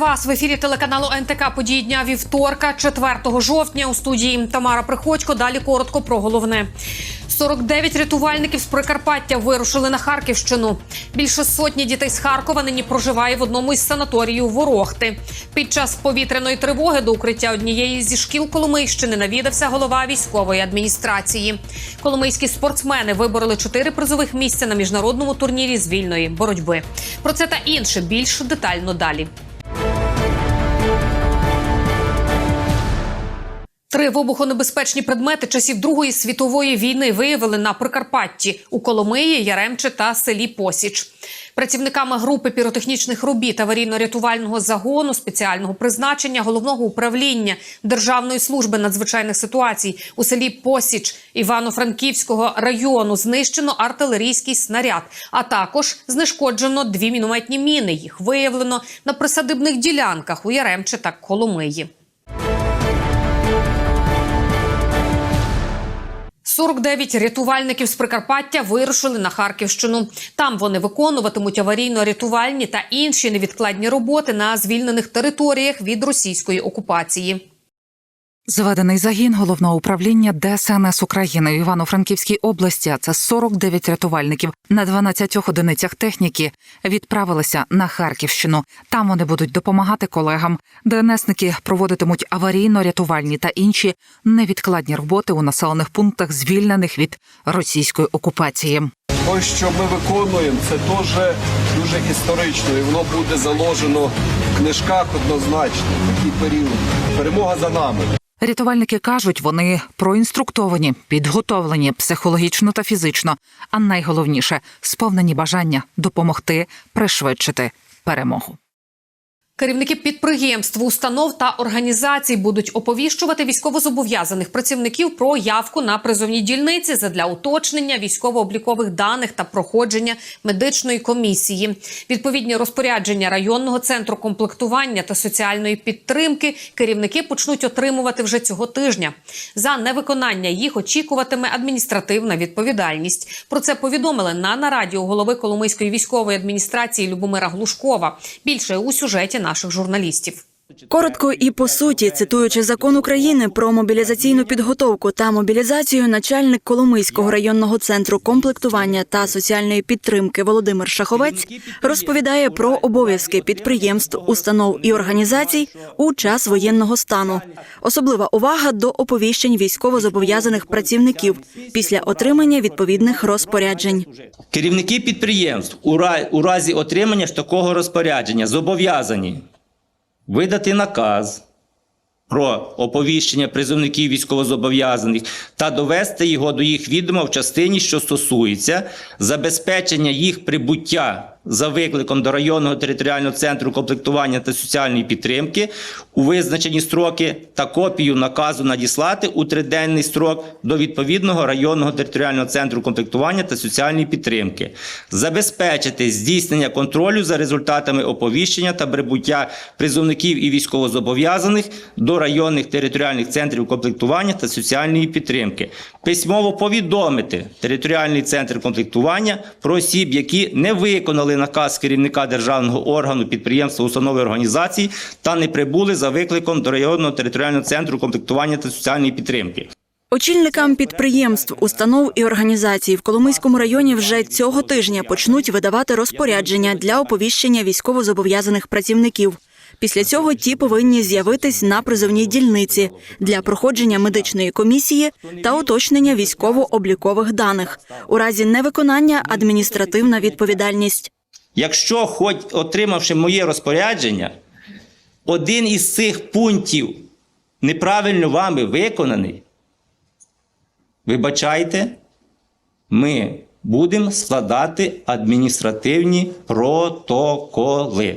Вас в ефірі телеканалу НТК події дня вівторка, 4 жовтня. У студії Тамара Приходько. Далі коротко про головне. 49 рятувальників з Прикарпаття вирушили на Харківщину. Більше сотні дітей з Харкова нині проживає в одному із санаторіїв Ворохти. Під час повітряної тривоги до укриття однієї зі шкіл Коломийщини навідався голова військової адміністрації. Коломийські спортсмени вибороли чотири призових місця на міжнародному турнірі з вільної боротьби. Про це та інше більш детально далі. Три вибухонебезпечні предмети часів Другої світової війни виявили на Прикарпатті у Коломиї, Яремче та селі Посіч. Працівниками групи піротехнічних робіт аварійно-рятувального загону спеціального призначення головного управління Державної служби надзвичайних ситуацій у селі Посіч Івано-Франківського району знищено артилерійський снаряд, а також знешкоджено дві мінометні міни. Їх виявлено на присадибних ділянках у Яремче та Коломиї. 49 рятувальників з Прикарпаття вирушили на Харківщину. Там вони виконуватимуть аварійно-рятувальні та інші невідкладні роботи на звільнених територіях від російської окупації. Зведений загін головного управління ДСНС України в Івано-Франківській області. а Це 49 рятувальників на 12 одиницях техніки відправилися на Харківщину. Там вони будуть допомагати колегам. ДНСники проводитимуть аварійно-рятувальні та інші невідкладні роботи у населених пунктах, звільнених від російської окупації. Ось що ми виконуємо, це дуже дуже історично, і воно буде заложено в книжках однозначно. Такий період. Перемога за нами. Рятувальники кажуть, вони проінструктовані, підготовлені психологічно та фізично, а найголовніше сповнені бажання допомогти пришвидшити перемогу. Керівники підприємств, установ та організацій будуть оповіщувати військовозобов'язаних працівників про явку на призовні дільниці задля уточнення військово-облікових даних та проходження медичної комісії. Відповідні розпорядження районного центру комплектування та соціальної підтримки керівники почнуть отримувати вже цього тижня. За невиконання їх очікуватиме адміністративна відповідальність. Про це повідомили на нараді у голови Коломийської військової адміністрації Любомира Глушкова. Більше у сюжеті наших журналістів. Коротко і по суті, цитуючи закон України про мобілізаційну підготовку та мобілізацію, начальник Коломийського районного центру комплектування та соціальної підтримки Володимир Шаховець розповідає про обов'язки підприємств, установ і організацій у час воєнного стану. Особлива увага до оповіщень військовозобов'язаних працівників після отримання відповідних розпоряджень. Керівники підприємств у ра- у разі отримання ж такого розпорядження зобов'язані видати наказ про оповіщення призовників військовозобов'язаних та довести його до їх відома в частині, що стосується забезпечення їх прибуття за викликом до районного територіального центру комплектування та соціальної підтримки у визначені строки та копію наказу надіслати у триденний строк до відповідного районного територіального центру комплектування та соціальної підтримки, забезпечити здійснення контролю за результатами оповіщення та прибуття призовників і військовозобов'язаних до районних територіальних центрів комплектування та соціальної підтримки, письмово повідомити територіальний центр комплектування про осіб, які не виконали наказ керівника державного органу, підприємства, установи організації та не прибули за викликом до районного територіального центру комплектування та соціальної підтримки. Очільникам підприємств, установ і організацій в Коломийському районі вже цього тижня почнуть видавати розпорядження для оповіщення військовозобов'язаних працівників. Після цього ті повинні з'явитись на призовній дільниці для проходження медичної комісії та уточнення військово-облікових даних. У разі невиконання адміністративна відповідальність. Якщо, хоч отримавши моє розпорядження, один із цих пунктів неправильно вами виконаний, вибачайте, ми будемо складати адміністративні протоколи.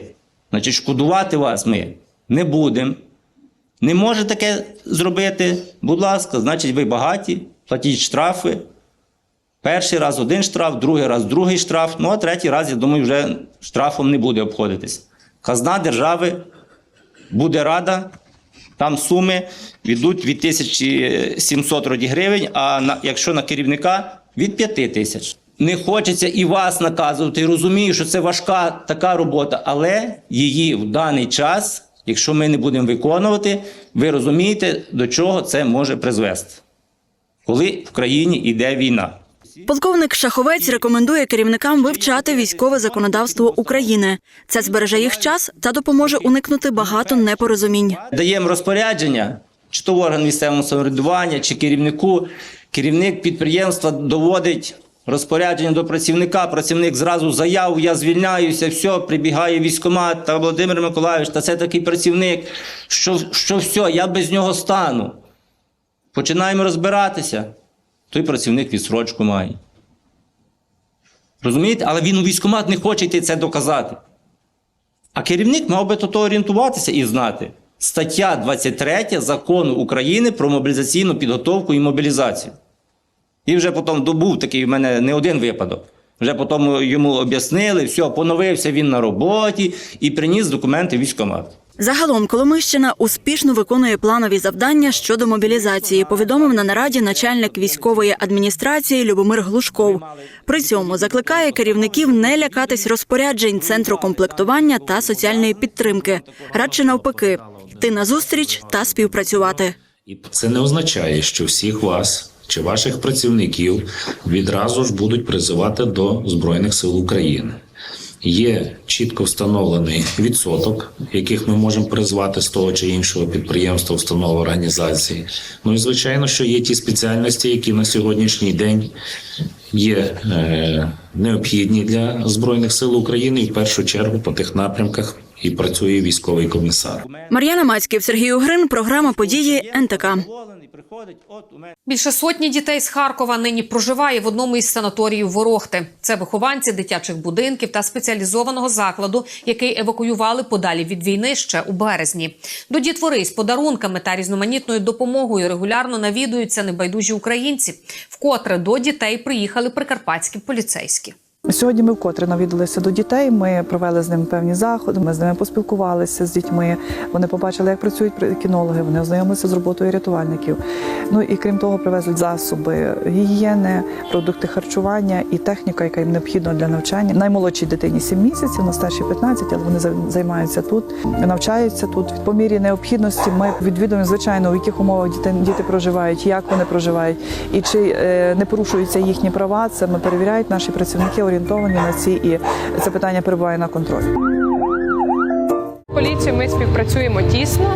Значить, шкодувати вас ми не будемо. Не може таке зробити, будь ласка, значить, ви багаті, платіть штрафи. Перший раз один штраф, другий раз другий штраф, ну а третій раз, я думаю, вже штрафом не буде обходитись. Казна держави буде рада, там суми йдуть від 1700 роді гривень, а на, якщо на керівника від 5 тисяч. Не хочеться і вас наказувати. і Розумію, що це важка така робота, але її в даний час, якщо ми не будемо виконувати, ви розумієте, до чого це може призвести, коли в країні йде війна. Полковник Шаховець рекомендує керівникам вивчати військове законодавство України. Це збереже їх час та допоможе уникнути багато непорозумінь. Даємо розпорядження, чи то орган місцевого самоврядування, чи керівнику. Керівник підприємства доводить розпорядження до працівника. Працівник зразу заяву, я звільняюся, все, прибігає військкомат та Володимир Миколайович, та це такий працівник, що, що все, я без нього стану. Починаємо розбиратися. Той працівник відсрочку має. Розумієте? Але він у військкомат не хоче йти це доказати. А керівник мав би то орієнтуватися і знати. Стаття 23 закону України про мобілізаційну підготовку і мобілізацію. І вже потім був такий в мене не один випадок. Вже потім йому об'яснили, все, поновився він на роботі і приніс документи в військкомат. Загалом Коломищина успішно виконує планові завдання щодо мобілізації. Повідомив на нараді начальник військової адміністрації Любомир Глушков. При цьому закликає керівників не лякатись розпоряджень центру комплектування та соціальної підтримки, радше навпаки, йти на зустріч та співпрацювати. І це не означає, що всіх вас чи ваших працівників відразу ж будуть призивати до Збройних сил України. Є чітко встановлений відсоток, яких ми можемо призвати з того чи іншого підприємства, установи організації. Ну і звичайно, що є ті спеціальності, які на сьогоднішній день є е, необхідні для збройних сил України, і в першу чергу по тих напрямках і працює військовий комісар. Мар'яна Мацьків, Сергій Угрин, програма події НТК. Більше сотні дітей з Харкова нині проживає в одному із санаторіїв Ворохти. Це вихованці дитячих будинків та спеціалізованого закладу, який евакуювали подалі від війни ще у березні. До дітвори з подарунками та різноманітною допомогою регулярно навідуються небайдужі українці. Вкотре до дітей приїхали прикарпатські поліцейські. Сьогодні ми вкотре навідалися до дітей. Ми провели з ними певні заходи. Ми з ними поспілкувалися з дітьми. Вони побачили, як працюють кінологи. Вони ознайомилися з роботою рятувальників. Ну і крім того, привезли засоби гігієни, продукти харчування і техніка, яка їм необхідна для навчання. Наймолодшій дитині 7 місяців, на старшій 15, але вони займаються тут, навчаються тут. По мірі необхідності ми відвідуємо звичайно, в яких умовах діти, діти проживають, як вони проживають, і чи е, не порушуються їхні права. Це ми перевіряють наші працівники орієнтовані на ці, і це питання перебуває на контролі. Поліцією ми співпрацюємо тісно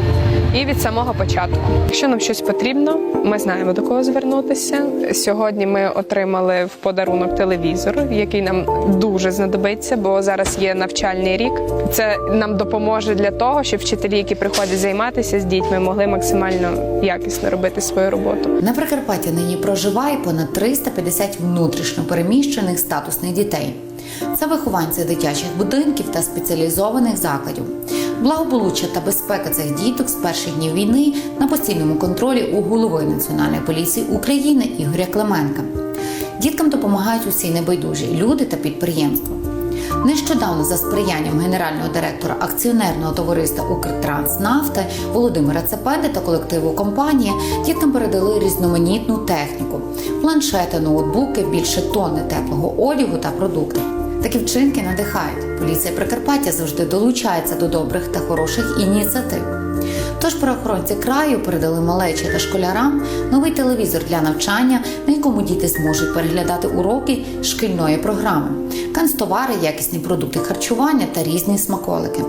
і від самого початку. Якщо нам щось потрібно, ми знаємо до кого звернутися. Сьогодні ми отримали в подарунок телевізор, який нам дуже знадобиться, бо зараз є навчальний рік. Це нам допоможе для того, щоб вчителі, які приходять займатися з дітьми, могли максимально якісно робити свою роботу. На Прикарпатті нині проживає понад 350 внутрішньо переміщених статусних дітей. Це вихованці дитячих будинків та спеціалізованих закладів. Благополуччя та безпека цих діток з перших днів війни на постійному контролі у голови Національної поліції України Ігоря Клименка. Діткам допомагають усі небайдужі люди та підприємства. Нещодавно за сприянням генерального директора акціонерного товариства Укртранснафти Володимира Цепеди та колективу компанії діткам передали різноманітну техніку: планшети, ноутбуки, більше тонни теплого одягу та продуктів. Такі вчинки надихають. Поліція Прикарпаття завжди долучається до добрих та хороших ініціатив. Тож правоохоронці краю передали малечі та школярам новий телевізор для навчання, на якому діти зможуть переглядати уроки шкільної програми, канцтовари, якісні продукти харчування та різні смаколики.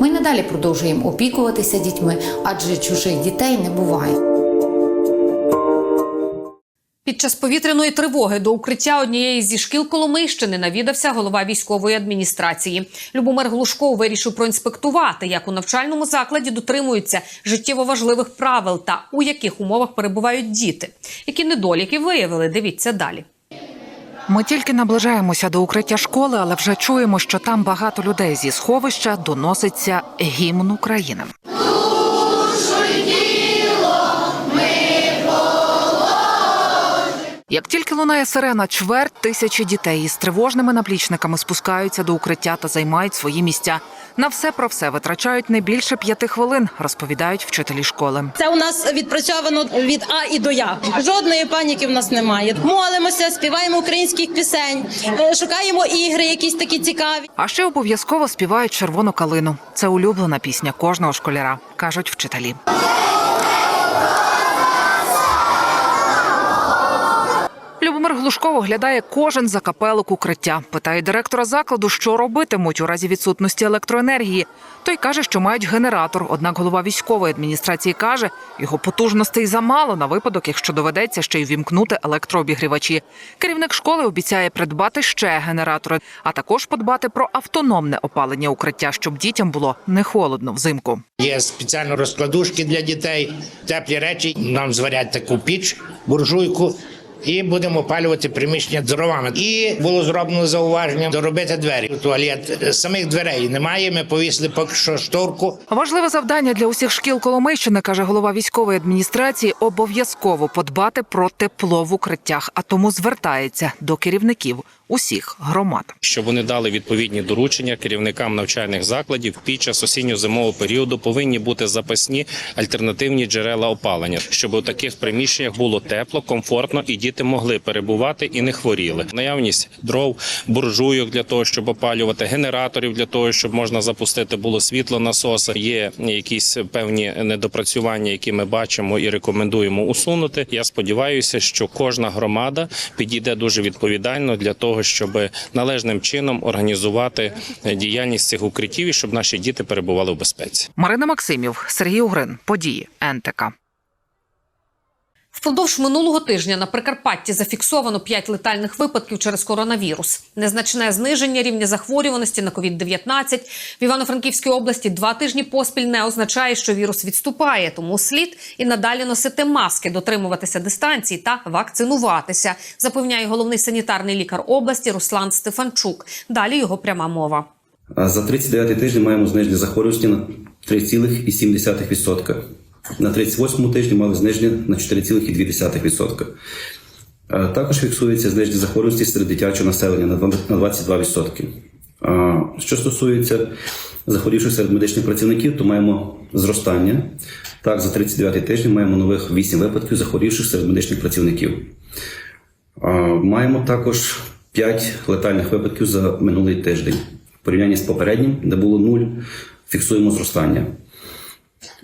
Ми надалі продовжуємо опікуватися дітьми, адже чужих дітей не буває. Під час повітряної тривоги до укриття однієї зі шкіл Коломийщини навідався голова військової адміністрації. Любомир Глушков вирішив проінспектувати, як у навчальному закладі дотримуються життєво важливих правил та у яких умовах перебувають діти. Які недоліки виявили, дивіться далі. Ми тільки наближаємося до укриття школи, але вже чуємо, що там багато людей зі сховища доноситься гімн України. Як тільки лунає сирена, чверть тисячі дітей із тривожними наплічниками спускаються до укриття та займають свої місця. На все про все витрачають не більше п'яти хвилин, розповідають вчителі школи. Це у нас відпрацьовано від А і до Я. Жодної паніки в нас немає. Молимося, співаємо українських пісень, е, шукаємо ігри, якісь такі цікаві. А ще обов'язково співають червону калину. Це улюблена пісня кожного школяра, кажуть вчителі. Любомир Глушков оглядає кожен закапелок укриття. Питає директора закладу, що робитимуть у разі відсутності електроенергії. Той каже, що мають генератор. Однак голова військової адміністрації каже, його потужностей замало на випадок, якщо доведеться ще й вімкнути електрообігрівачі. Керівник школи обіцяє придбати ще генератори, а також подбати про автономне опалення укриття, щоб дітям було не холодно взимку. Є спеціально розкладушки для дітей, теплі речі. Нам зварять таку піч, буржуйку. І будемо опалювати приміщення дровами. І було зроблено зауваження доробити двері. У туалет Е, самих дверей немає. Ми повісили поки що шторку. Важливе завдання для усіх шкіл Коломийщини, каже голова військової адміністрації, обов'язково подбати про тепло в укриттях, а тому звертається до керівників усіх громад. щоб вони дали відповідні доручення керівникам навчальних закладів під час осінньо-зимового періоду повинні бути запасні альтернативні джерела опалення, щоб у таких приміщеннях було тепло, комфортно і діти могли перебувати і не хворіли. Наявність дров, буржуйок для того, щоб опалювати, генераторів для того, щоб можна запустити було світло насоси. Є якісь певні недопрацювання, які ми бачимо і рекомендуємо усунути. Я сподіваюся, що кожна громада підійде дуже відповідально для того, щоб належним чином організувати діяльність цих укриттів і щоб наші діти перебували в безпеці. Марина Максимів, Сергій Угрин, події НТК. Впродовж минулого тижня на Прикарпатті зафіксовано 5 летальних випадків через коронавірус. Незначне зниження рівня захворюваності на COVID-19 в Івано-Франківській області два тижні поспіль не означає, що вірус відступає. Тому слід і надалі носити маски, дотримуватися дистанції та вакцинуватися, запевняє головний санітарний лікар області Руслан Стефанчук. Далі його пряма мова. За 39 тиждень маємо зниження захворюваності на 3,7%. На 38 тижні мали зниження на 4,2%. Також фіксується зниження захворюваності серед дитячого населення на 22%. Що стосується захворівших серед медичних працівників, то маємо зростання. Так, за 39 тиждень маємо нових 8 випадків захворівших серед медичних працівників. Маємо також 5 летальних випадків за минулий тиждень. В порівнянні з попереднім, де було 0, фіксуємо зростання.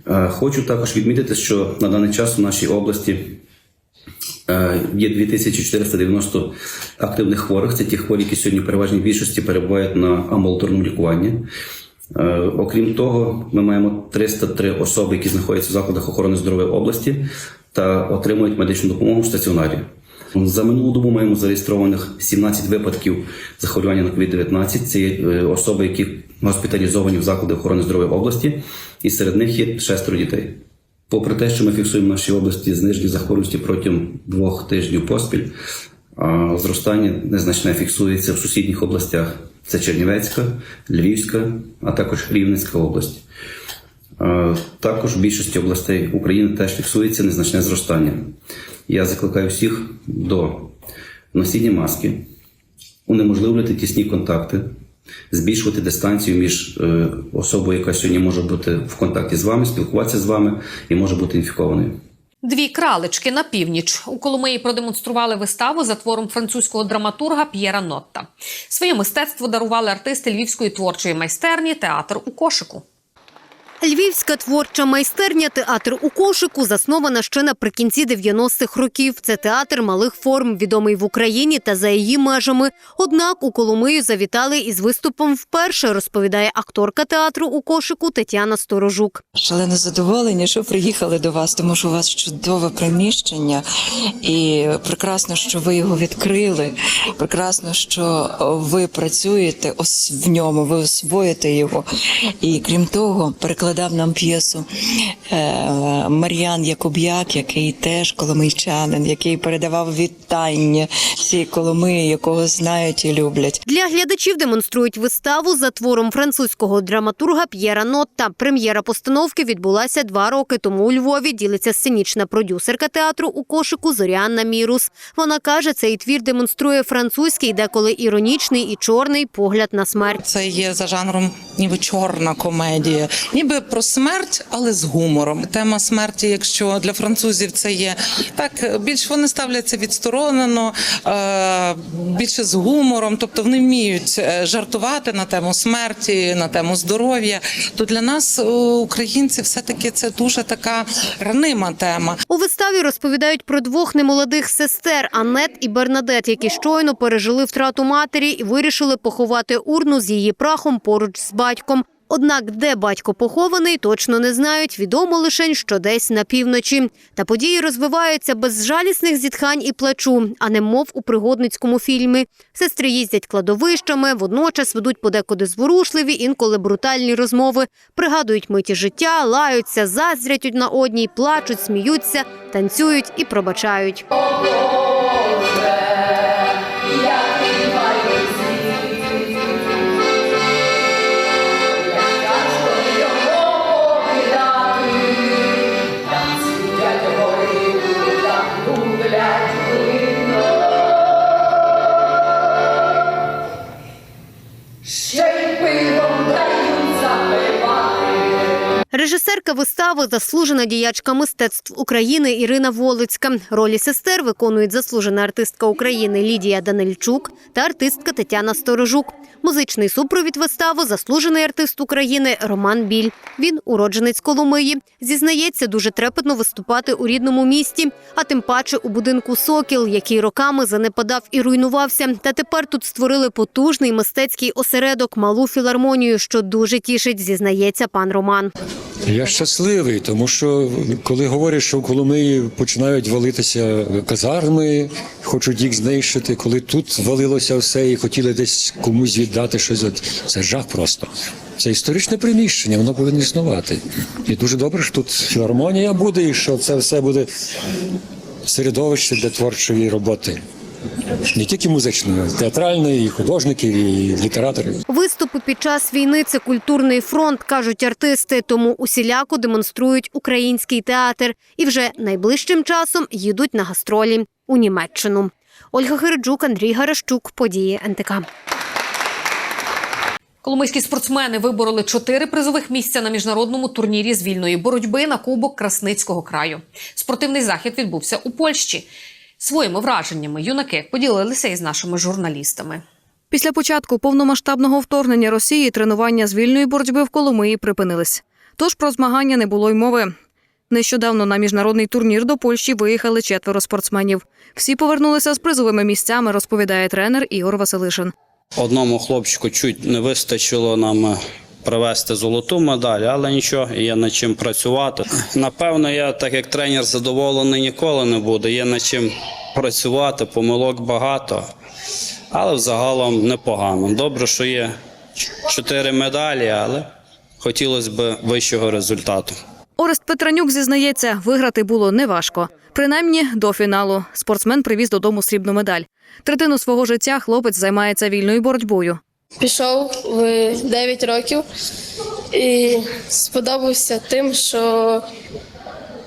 Е, Хочу також відмітити, що на даний час у нашій області е, є 2490 активних хворих. Це ті хворі, які сьогодні в переважній більшості перебувають на амбулаторному лікуванні. Е, Окрім того, ми маємо 303 особи, які знаходяться в закладах охорони здоров'я області та отримують медичну допомогу в стаціонарі. За минулу добу маємо зареєстрованих 17 випадків захворювання на COVID-19. Це є е, особи, які госпіталізовані в заклади охорони здоров'я області, і серед них є шестеро дітей. Попри те, що ми фіксуємо в нашій області зниження захворюваності протягом двох тижнів поспіль, а зростання незначне фіксується в сусідніх областях. Це Чернівецька, Львівська, а також Рівненська область. Також в більшості областей України теж фіксується незначне зростання. Я закликаю всіх до носіння маски, унеможливлювати тісні контакти, збільшувати дистанцію між е, особою, яка сьогодні може бути в контакті з вами, спілкуватися з вами і може бути інфікованою. Дві кралечки на північ у Коломиї продемонстрували виставу за твором французького драматурга П'єра Нотта. Своє мистецтво дарували артисти львівської творчої майстерні Театр у кошику. Львівська творча майстерня «Театр у кошику» заснована ще наприкінці 90-х років. Це театр малих форм, відомий в Україні та за її межами. Однак у Коломию завітали із виступом вперше, розповідає акторка театру у кошику Тетяна Сторожук. Шалене задоволення, що приїхали до вас, тому що у вас чудове приміщення, і прекрасно, що ви його відкрили. Прекрасно, що ви працюєте в ньому, ви освоїте його. І крім того, перекладаєте перекладав нам п'єсу е, Мар'ян Якуб'як, який теж коломийчанин, який передавав вітання цій Коломиї, якого знають і люблять. Для глядачів демонструють виставу за твором французького драматурга П'єра Нотта. Прем'єра постановки відбулася два роки тому у Львові. Ділиться сценічна продюсерка театру у кошику Зоріанна Мірус. Вона каже, цей твір демонструє французький, деколи іронічний і чорний погляд на смерть. Це є за жанром ніби чорна комедія, ніби про смерть, але з гумором. Тема смерті, якщо для французів це є так, більш вони ставляться відсторонено, е, більше з гумором, тобто вони вміють е, жартувати на тему смерті, на тему здоров'я. То для нас, е, українців, все таки це дуже така ранима тема. У виставі розповідають про двох немолодих сестер Аннет і Бернадет, які щойно пережили втрату матері і вирішили поховати урну з її прахом поруч з батьком. Однак, де батько похований, точно не знають. Відомо лише, що десь на півночі. Та події розвиваються без жалісних зітхань і плачу, а не мов у пригодницькому фільмі. Сестри їздять кладовищами, водночас ведуть подекуди зворушливі, інколи брутальні розмови, пригадують миті життя, лаються, заздрять одна одній, плачуть, сміються, танцюють і пробачають. Режисерка вистави заслужена діячка мистецтв України Ірина Волицька. Ролі сестер виконують заслужена артистка України Лідія Данильчук та артистка Тетяна Сторожук. Музичний супровід вистави заслужений артист України Роман Біль. Він уродженець Коломиї. Зізнається, дуже трепетно виступати у рідному місті, а тим паче у будинку Сокіл, який роками занепадав і руйнувався. Та тепер тут створили потужний мистецький осередок, малу філармонію, що дуже тішить, зізнається пан Роман. Я щасливий, тому що коли говорять, що в Коломиї починають валитися казарми, хочуть їх знищити, коли тут валилося все і хотіли десь комусь віддати щось, це жах просто. Це історичне приміщення, воно повинно існувати. І дуже добре, що тут філармонія буде, і що це все буде середовище для творчої роботи. Не тільки музичної, а театральної, і художників, і літераторів. Виступи під час війни це культурний фронт, кажуть артисти. Тому усіляко демонструють український театр і вже найближчим часом їдуть на гастролі у Німеччину. Ольга Гереджук, Андрій Гарашчук. Події НТК. Коломийські спортсмени вибороли чотири призових місця на міжнародному турнірі з вільної боротьби на Кубок Красницького краю. Спортивний захід відбувся у Польщі. Своїми враженнями юнаки поділилися із нашими журналістами. Після початку повномасштабного вторгнення Росії тренування з вільної боротьби в Коломиї припинились. Тож про змагання не було й мови. Нещодавно на міжнародний турнір до Польщі виїхали четверо спортсменів. Всі повернулися з призовими місцями, розповідає тренер Ігор Василишин. Одному хлопчику чуть не вистачило нам е, привезти золоту медаль, але нічого, є над чим працювати. Напевно, я, так як тренер, задоволений ніколи не буду. Є над чим працювати, помилок багато, але взагалом непогано. Добре, що є чотири медалі, але хотілося б вищого результату. Орест Петранюк зізнається, виграти було неважко. Принаймні до фіналу спортсмен привіз додому срібну медаль. Третину свого життя хлопець займається вільною боротьбою. Пішов в 9 років і сподобався тим, що,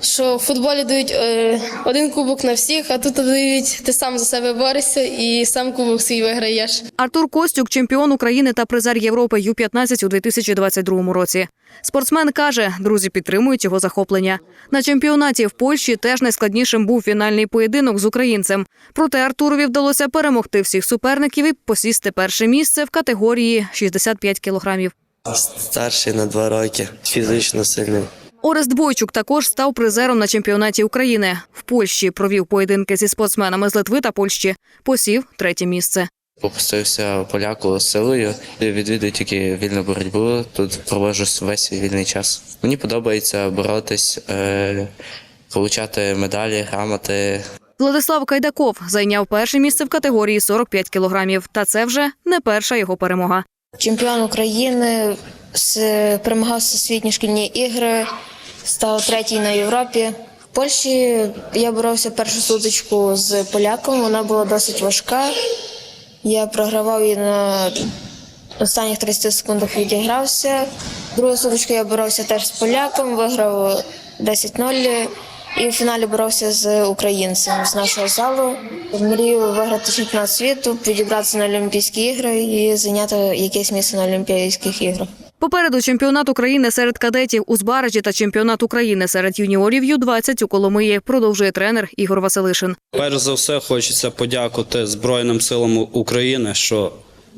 що в футболі дають е, один кубок на всіх, а тут дають ти сам за себе борешся і сам кубок свій виграєш. Артур Костюк, чемпіон України та призер Європи Ю-15 у 2022 році. Спортсмен каже, друзі підтримують його захоплення. На чемпіонаті в Польщі теж найскладнішим був фінальний поєдинок з українцем. Проте Артурові вдалося перемогти всіх суперників і посісти перше місце в категорії 65 кілограмів. Старший на два роки, фізично сильний. Орест Бойчук також став призером на чемпіонаті України. В Польщі провів поєдинки зі спортсменами з Литви та Польщі. Посів третє місце. Попустився поляку силою. Відвідую тільки вільну боротьбу. Тут проводжу весь свій вільний час. Мені подобається боротись, е, получати медалі, грамоти. Владислав Кайдаков зайняв перше місце в категорії 45 кілограмів. Та це вже не перша його перемога. Чемпіон України перемагав всесвітні шкільні ігри, став третій на Європі. В Польщі я боровся першу сутичку з поляком, вона була досить важка. Я програвав її на останніх 30 секундах відігрався. Другу сутичку я боровся теж з поляком, виграв 10-0 і в фіналі боровся з українцем з нашого залу. Мрію виграти чемпіонат світу, підібратися на Олімпійські ігри і зайняти якесь місце на Олімпійських іграх. Попереду чемпіонат України серед кадетів у Збаражі та чемпіонат України серед юніорів Ю-20 у Коломиї, продовжує тренер Ігор Василишин. Перш за все, хочеться подякувати Збройним силам України, що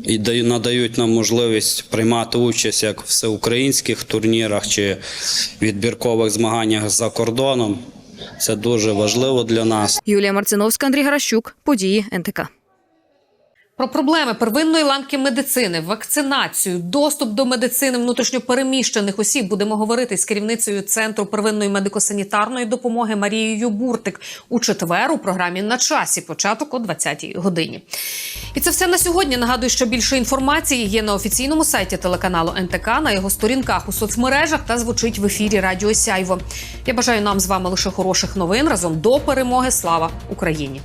і даю- надають нам можливість приймати участь як в всеукраїнських турнірах чи відбіркових змаганнях за кордоном. Це дуже важливо для нас. Юлія Марциновська, Андрій Гаращук. Події НТК. Про проблеми первинної ланки медицини, вакцинацію, доступ до медицини внутрішньопереміщених осіб будемо говорити з керівницею центру первинної медико-санітарної допомоги Марією Буртик у четвер у програмі на часі. Початок о 20-й годині. І це все на сьогодні. Нагадую, що більше інформації є на офіційному сайті телеканалу НТК, на його сторінках у соцмережах та звучить в ефірі Радіо Сяйво. Я бажаю нам з вами лише хороших новин разом до перемоги. Слава Україні!